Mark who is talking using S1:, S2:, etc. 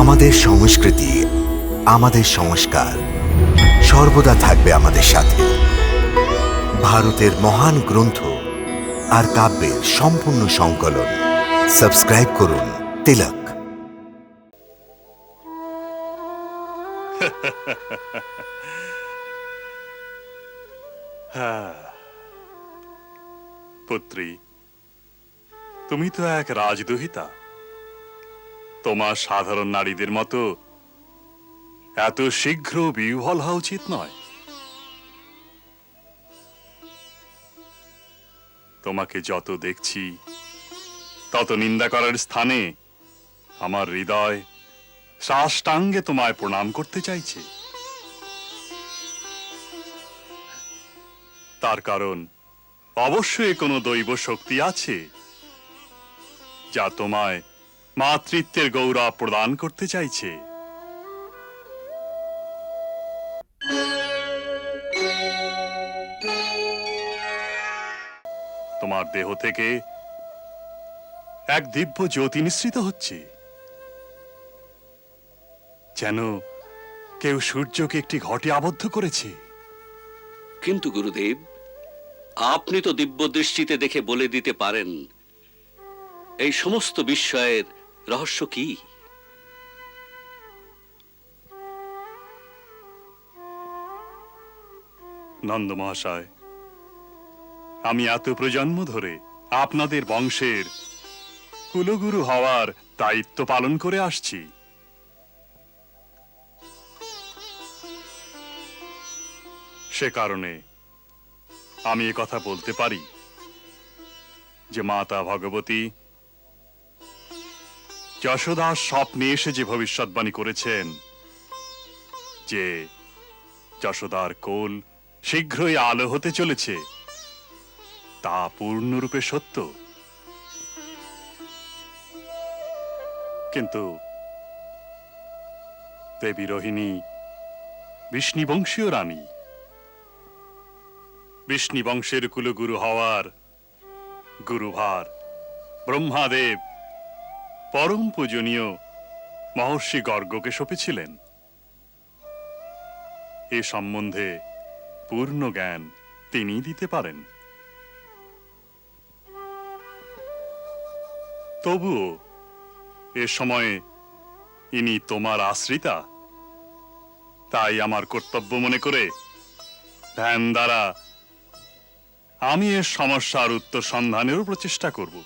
S1: আমাদের সংস্কৃতি, আমাদের সংস্কার সর্বদা থাকবে আমাদের সাথে। ভারতের মহান গ্রন্থ আর কাব্যের সম্পূর্ণ সংকলন। সাবস্ক্রাইব করুন তিলক।
S2: পুত্রী, তুমি তো এক রাজদুহিতা। তোমার সাধারণ নারীদের মতো এত শীঘ্র বিহ্বল হওয়া উচিত নয়। তোমাকে যত দেখছি, তত নিন্দা করার স্থানে আমার হৃদয় সাষ্টাঙ্গে তোমায় প্রণাম করতে চাইছে। তার কারণ অবশ্যই কোনো দৈব শক্তি আছে যা তোমায় মাতৃত্বের গৌরব প্রদান করতে চাইছে। তোমার দেহ থেকে এক দিব্য জ্যোতি নিঃসৃত হচ্ছে। যেন কেউ সূর্যকে একটি ঘটে আবদ্ধ করেছে।
S3: কিন্তু গুরুদেব, আপনি তো দিব্য দৃষ্টিতে দেখে বলে দিতে পারেন, এই সমস্ত বিস্ময়ের রহস্য কি?
S2: নন্দ মহাশয়, আমি এত প্রজন্ম ধরে আপনাদের বংশের কুলগুরু হওয়ার দায়িত্ব পালন করে আসছি। সে কারণে আমি কথা বলতে পারি যে মাতা ভগবতী যশোদাস স্বপ্নে এসে যে ভবিষ্যৎবাণী করেছেন, যে যশোদার কোল শীঘ্রই আলো হতে চলেছে, তা পূর্ণরূপে সত্য। কিন্তু দেবী রোহিণী বিষ্ণুবংশীয় রানী বিষ্ণুবংশের কুলগুরু হওয়ার গুরুভার ব্রহ্মাদেব পরম পূজনীয় মহর্ষি গর্গকে সঁপেছিলেন। এ সম্বন্ধে পূর্ণ জ্ঞান তিনি দিতে পারেন। তবুও এ সময়ে ইনি তোমার আশ্রিতা, তাই আমার কর্তব্য মনে করে ধ্যান দ্বারা আমি এর সমস্যার উত্তর সন্ধানেরও প্রচেষ্টা করব।